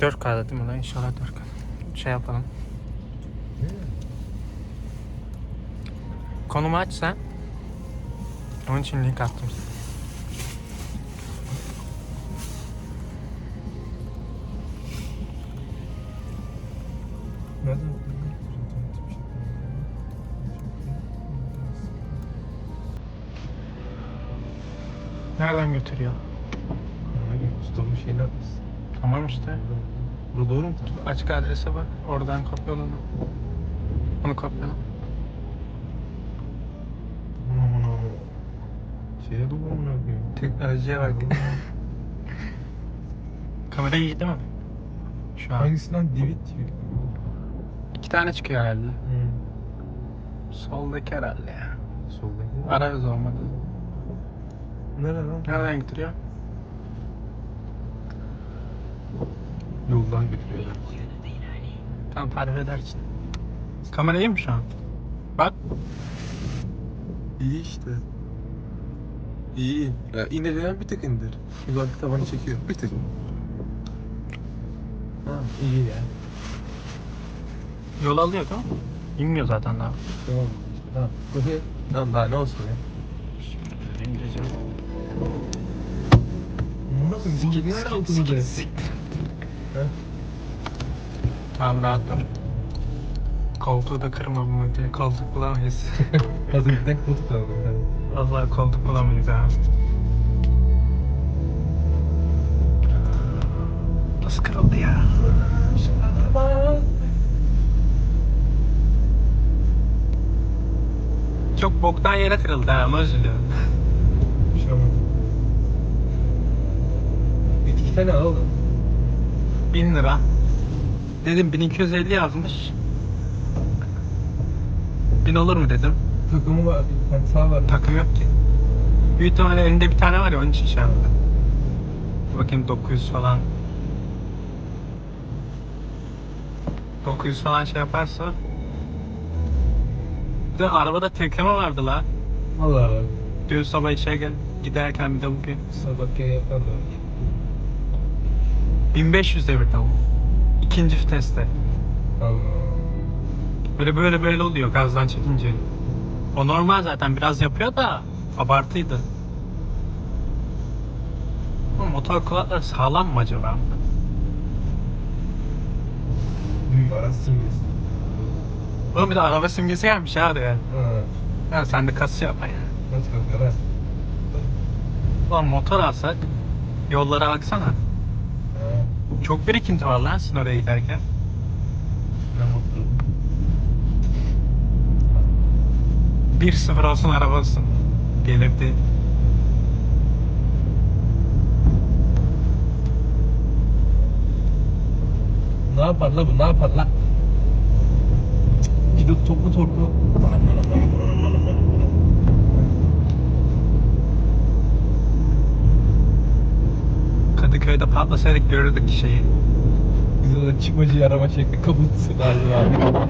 4K'da değil mi lan? İnşallah 4K. Şey yapalım. Konumu aç sen. Onun için link attım. Nereden Nereden götürüyor? İşte. Bu doğru mu? Açık adrese bak. Oradan kopyala onu. Onu kopyala. Aman aman. Şeye bak amına koyayım. Teknolojiye bak. Kamera iyi değil mi? Şu an. Hangisinden? Divit gibi. İki tane çıkıyor herhalde. Hı. Soldaki herhalde ya. Soldaki. Ararız olmadı. Nerede lan? Nereden getiriyor? Yoldan götürüyor. Tamam tarif edersin. Kamera iyi mi şu an? Bak. İyi işte. İyi. Ya indirden bir tık indir. Uzak tabanı çekiyor. Bir tık. Ha, iyi ya. Yol alıyor değil mi? İnmiyor zaten daha. Tamam. Tamam. Okey. Tamam daha ne olsun ya. İngilizce. Nasıl? Bu nerede oturunca? Ha? Tamam rahat dur. Koltuğu da kırma bunu diye koltuk bulamayız. Bir tek koltuk aldım. Vallahi koltuk bulamayız ha. Nasıl kırıldı ya? Çok boktan yere kırıldı ha ama üzülüyorum. Bir şey olmadı. Bir iki tane al. 1000 lira. Dedim 1250 yazmış. 1000 olur mu dedim. Takımı var. Sağ var. Takım yok ki. Büyük ihtimalle elinde bir tane var ya onun için şey yaptı. Bakayım 900 falan. 900 falan şey yaparsa. Bir de arabada tekleme vardı la. Allah Allah. Dün sabah işe gel giderken bir de bugün. Sabah yaparlar. 1500 devirde bu. İkinci viteste. Allah. Böyle böyle böyle oluyor gazdan çekince. O normal zaten biraz yapıyor da abartıydı. Bu motor kulakları sağlam mı acaba? Arası simgesi. Oğlum bir de araba simgesi gelmiş abi ya. Ha. Ya sen de kas yapma ya. Nasıl kalkar ha? Ulan motor alsak yollara baksana. Çok birikinti var lan sizin oraya giderken. Ne mutlu. 1-0 olsun araba olsun. Gelirdi. Ne yapar la bu? Ne yapar la? Kilo toplu torku. Kadıköy'de patlasaydık görürdük şeyi. Biz orada çıkmacı araba çektik. Kaput abi.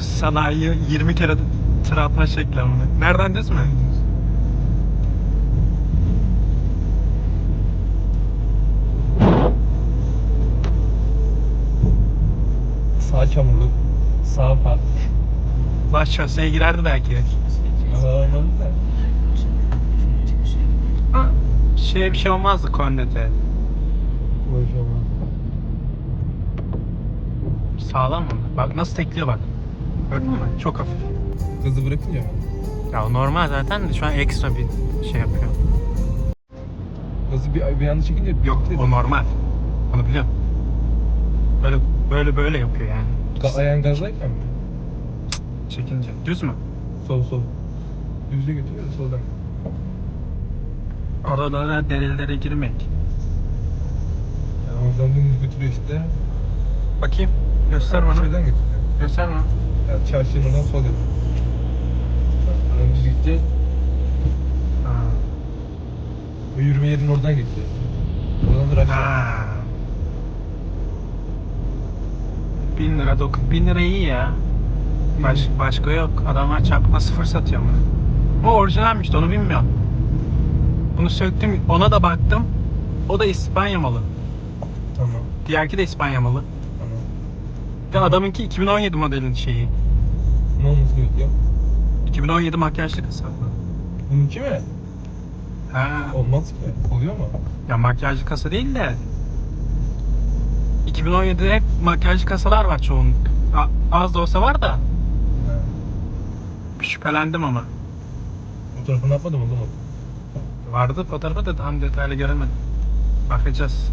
Sanayi 20 kere tır atma şekli ama. Nereden düz mü? Sağ çamurluk. Sağ park. Baş şoseye girerdi belki. Anladım da. Ha, Şey bir şey olmazdı kornete. Olmaz. Sağlam mı? Bak nasıl tekliyor bak. Gördün mü? Çok hafif. Hızı bırakınca mı? Ya normal zaten de şu an ekstra bir şey yapıyor. Hızı bir, bir anda çekince Yok dedi. o normal. Onu biliyorum. Böyle böyle böyle yapıyor yani. Ga- ayağın gazdayken mi? Çekince. Düz mü? Sol sol. Düzde götürüyor da soldan. Oralara derilere girmek. Dümdüz götürüyor işte. Bakayım. Göster bana. Şeyden götürüyor. Göster bana. Yani çarşının oradan sol düz gidecek. Ha. O yürüme yerinin oradan geçiyor. Oradan da. Ha. Bin lira dokun. Bin lira iyi ya. Baş, başka yok. Adamlar çarpma sıfır satıyor mu? O orijinalmiş onu bilmiyorum. Bunu söktüm. Ona da baktım. O da İspanya malı. Tamam. Diğerki de İspanya malı. Tamam. De adamınki 2017 modelin şeyi. Ne olması gerekiyor? 2017 makyajlı kasa. Bununki mi? Ha. Olmaz ki. Oluyor mu? Ya makyajlı kasa değil de 2017'de hep makyajlı kasalar var çoğun. Az da olsa var da Ha. şüphelendim ama. Fotoğrafını atmadım o zaman. Vardı fotoğrafı da tam detaylı göremedim. Bakacağız.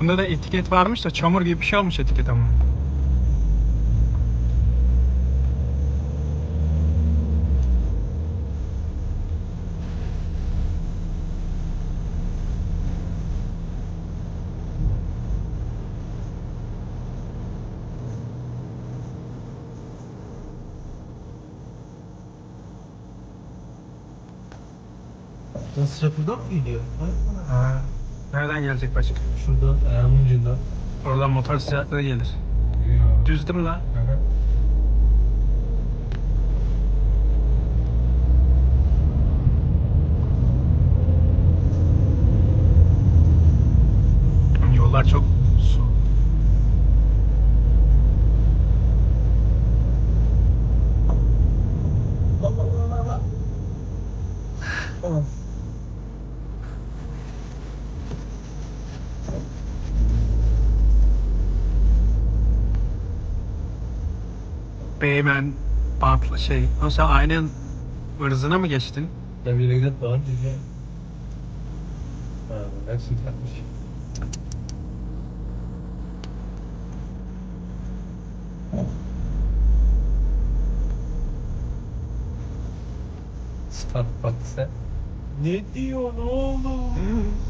Bunda da etiket varmış da çamur gibi bir şey olmuş etiket ama. Sen sıcak buradan mı geliyor? Ha? Nereden gelecek başka? Şuradan ayağımın ucundan. Oradan motor sıcaklığı gelir. Düz. Düz değil mi lan? Yollar çok su. Tamam. Beymen bantlı şey. Ama sen aynen ırzına mı geçtin? Ben bir yere falan diyeceğim. Ha, hepsini takmış. Start batse. Ne diyor ne oldu?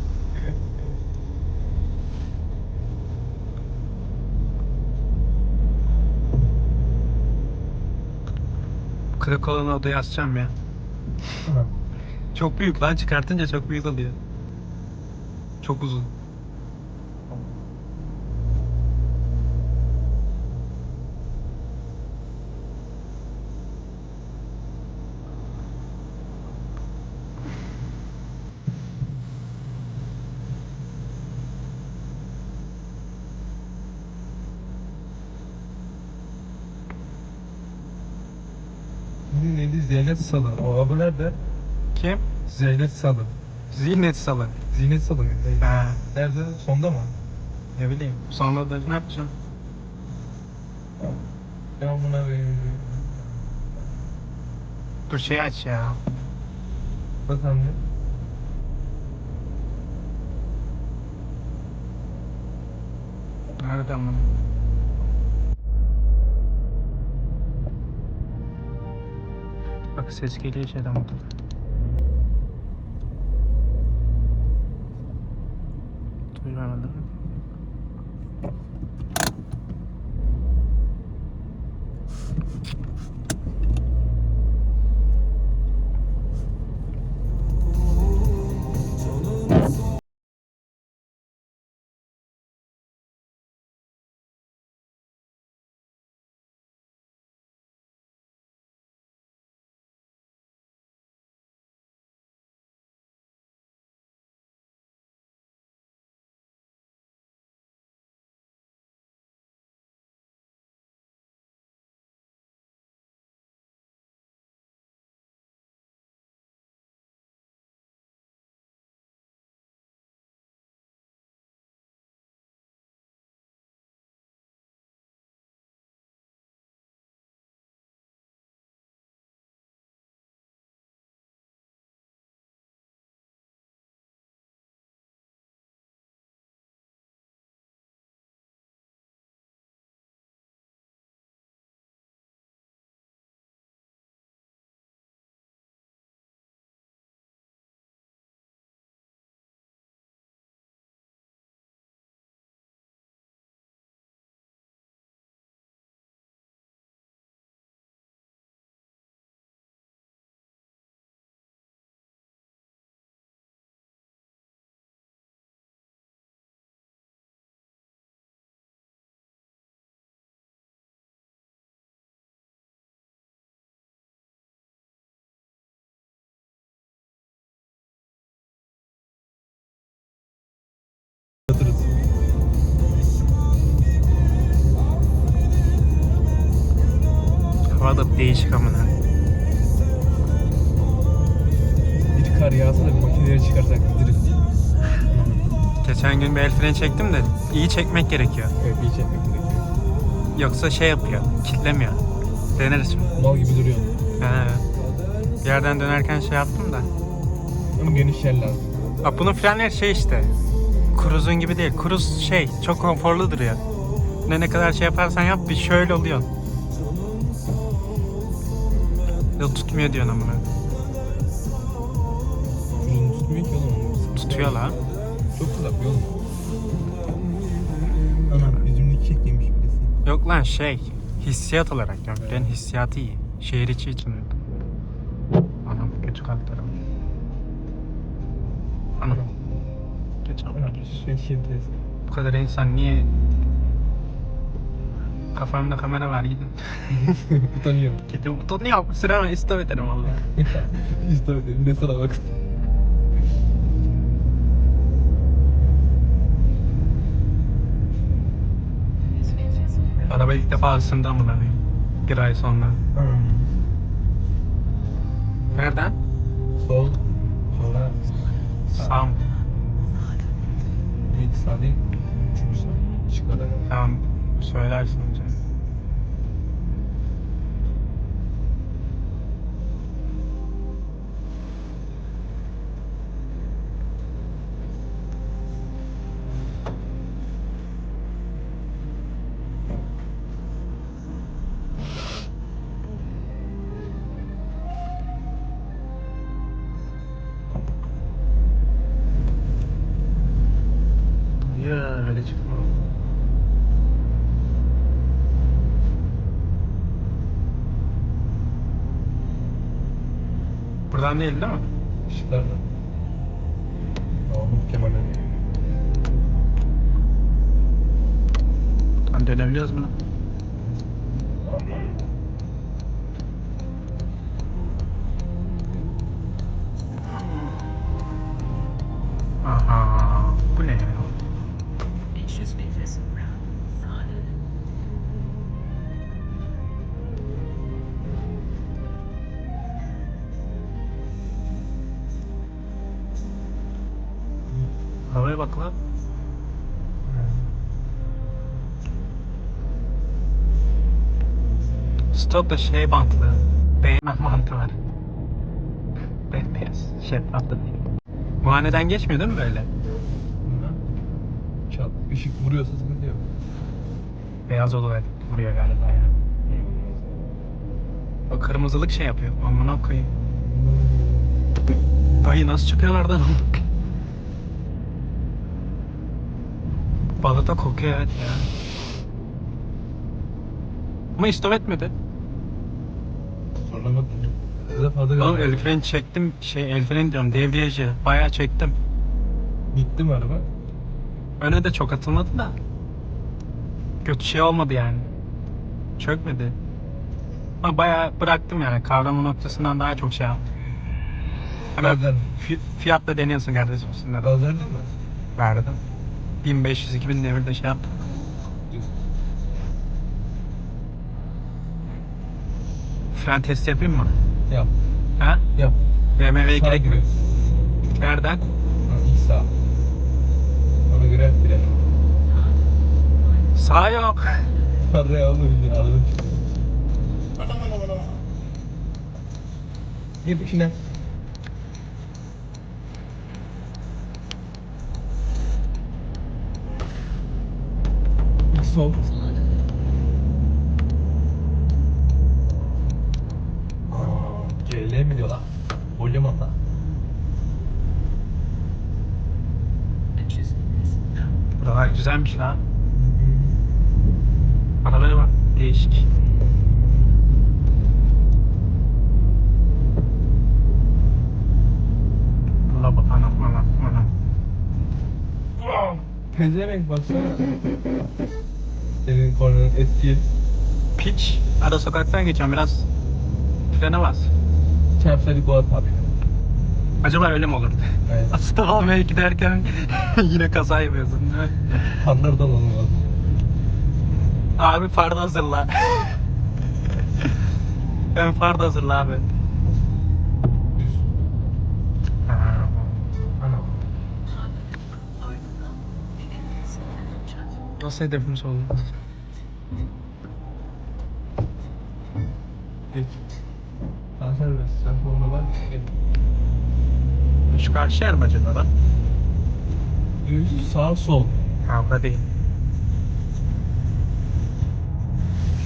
Kırık olanı odaya asacağım ya. Çok büyük lan çıkartınca çok büyük oluyor. Çok uzun. Bu neydi? Zeynep Salı. O abi nerede? Kim? Zeynep Salı. Zihnet salı. Zinet Salı mı? Ha, Nerede? Sonda mı? ne bileyim. Sonra da ne yapacağım? Ben buna bir... Dur şey aç ya. Bak anne. Nereden bunu? Bak ses geliyor şeyden motor. Duymadım. Yatırız. Hava da değişik amına. Bir kar yağsa da makineleri çıkarsak gideriz. Geçen gün bir el freni çektim de iyi çekmek gerekiyor. Evet iyi çekmek gerekiyor. Yoksa şey yapıyor, kitlemiyor. Deneriz şimdi. Mal gibi duruyor. He. Bir yerden dönerken şey yaptım da. Ama geniş yer lazım. Bak bunun frenleri şey işte. Cruise'un gibi değil. Cruise şey çok konforlu duruyor. Ne ne kadar şey yaparsan yap bir şöyle oluyor. Yıl tutmuyor diyorsun ama. Uzun tutmuyor ki oğlum. Tutuyor la. Çok kızak oğlum. Ana bizimle çiçek yemiş birisi. Yok lan şey hissiyat olarak diyorum. Frenin hissiyatı iyi. Şehir içi için. Anam kötü kalktı araba. Anam. Şekildeyiz. Bu kadar insan niye kafamda kamera var gidin. utanıyorum. Gidin utanıyorum. Kusura bakma istem ederim valla. istem ederim. Ne sana bak. Arabayı ilk defa ısındım mı Bir ay sonra. Hmm. Nereden? Sol. Sola. Sağ. Sağ. 8 saniye 3 saniye çıkar. Tamam söylersin. Öyle çıkma. Buradan değil değil mi? Işıklar da. Mahmut Kemal'e. Buradan dönebiliyoruz mu? Havaya bak lan. Stop da şey bantlı. Beğenmem bantı var. Bembeyaz. Şeffaf da değil. Muayeneden geçmiyor değil mi böyle? Çat, ışık vuruyorsa sıkıntı yok. Beyaz olarak vuruyor galiba ya. O kırmızılık şey yapıyor. Amına koyayım. Dayı nasıl çıkıyorlardan? Balata kokuyor evet ya. Ama istop etmedi. Size fazla Oğlum el freni çektim. Şey el freni diyorum devriyeci. Bayağı çektim. Bitti mi araba? Öne de çok atılmadı da. Kötü şey olmadı yani. Çökmedi. Ama bayağı bıraktım yani. Kavrama noktasından daha çok şey Gaz verdin. fi- fiyatla deniyorsun kardeşim verdin mi? Verdim. 1500-2000 devirde şey yaptım. Fren testi yapayım mı? Yap. Ha? Yap. BMW'ye gerek giriyor. Nereden? İlk sağ. Ona göre bire. Sağ yok. Paraya onu bildin aradım. Gir içine. İlk sol. Aa, CL mi diyorlar? Volüm ata. Buralar güzelmiş lan. Aralara bak. Değişik. Allah bak anam anam anam. Pezevenk baksana. Senin kornanın eski Piç. Ara sokaktan geçiyorum biraz. Frene bas. çarpsaydık o abi. Acaba öyle mi olur? Aynen. Aslında almaya giderken yine kaza yapıyorsun. Fanları da alalım abi. Abi farda hazırla. Ön farda hazırla abi. Nasıl hedefimiz oldu? Geç. Sen serbest. Sen bak. Geç. Şu karşı yer mi acaba lan? Düz, sağ, sol. Ha burada değil.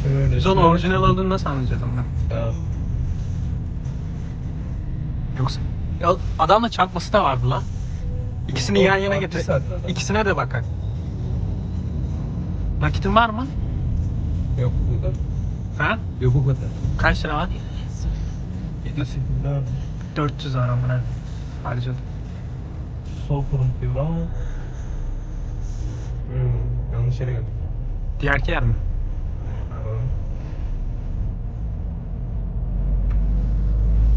Şöyle. Biz şöyle. orijinal olduğunu nasıl anlayacağız? Ya. Yoksa ya adamla çarpması da vardı lan. İkisini yan yana getir. İkisine de bakar. Nakitin var mı? Yok bu kadar. Ha? Yok bu kadar. Kaç lira var? 7 8 daha. 400 var amına. Harcadım. Sol kolum diyor ama. Hmm, yanlış yere geldim. Diğer yer mi?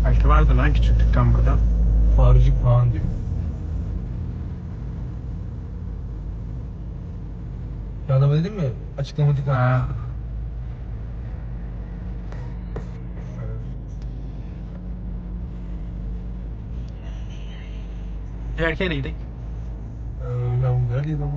Belki vardı lan küçük dükkan burada. Farcı Kaan diyor. Ya adama dedim mi? Açıklama dikkat. Ben bu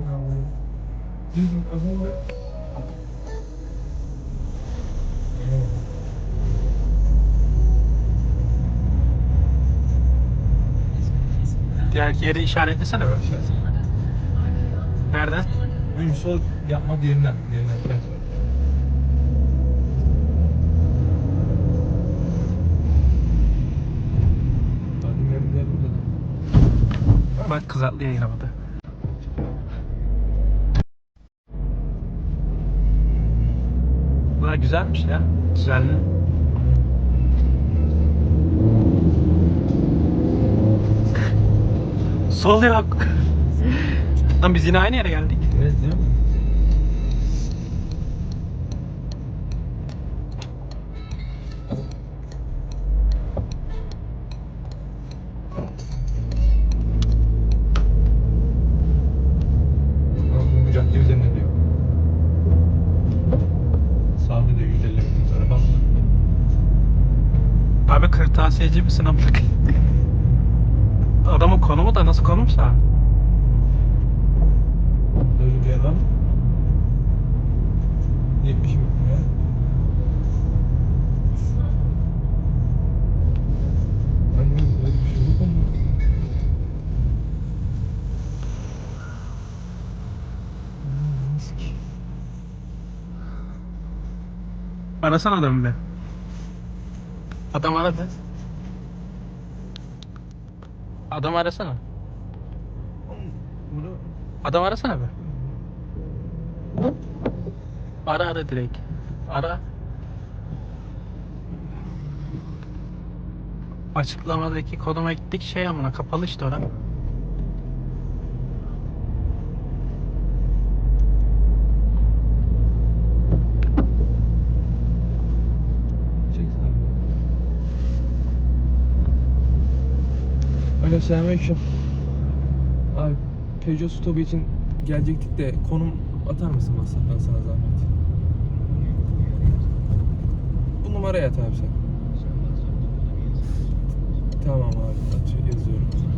Diğer yeri işaretlesene böyle. Nereden? Ön sol yapma diğerinden. Diğerinden. Gel. Hadi benim yer burada da. Bak kızartlı yayınlamadı. Bunlar güzelmiş ya. Düzenli. Sol yok. Lan biz yine aynı yere geldik. Evet değil mi? Misin amına? Adamın konumu da nasıl konumsa. Böyle bir adam 70 metre. Ben de öyle bir şey yok ama. Hmm, nasıl ki? Arasana adamı be. Adam aradı. Adam arasana. Bunu Adam arasana be. Ara ara direkt. Ara. Açıklamadaki konuma gittik şey amına kapalı işte oran. çek sen. Alo selamünaleyküm. Abi Peugeot stopu için gelecektik de konum atar mısın WhatsApp'tan sana zahmet? Bu numaraya at abi sen. Tamam abi yazıyorum.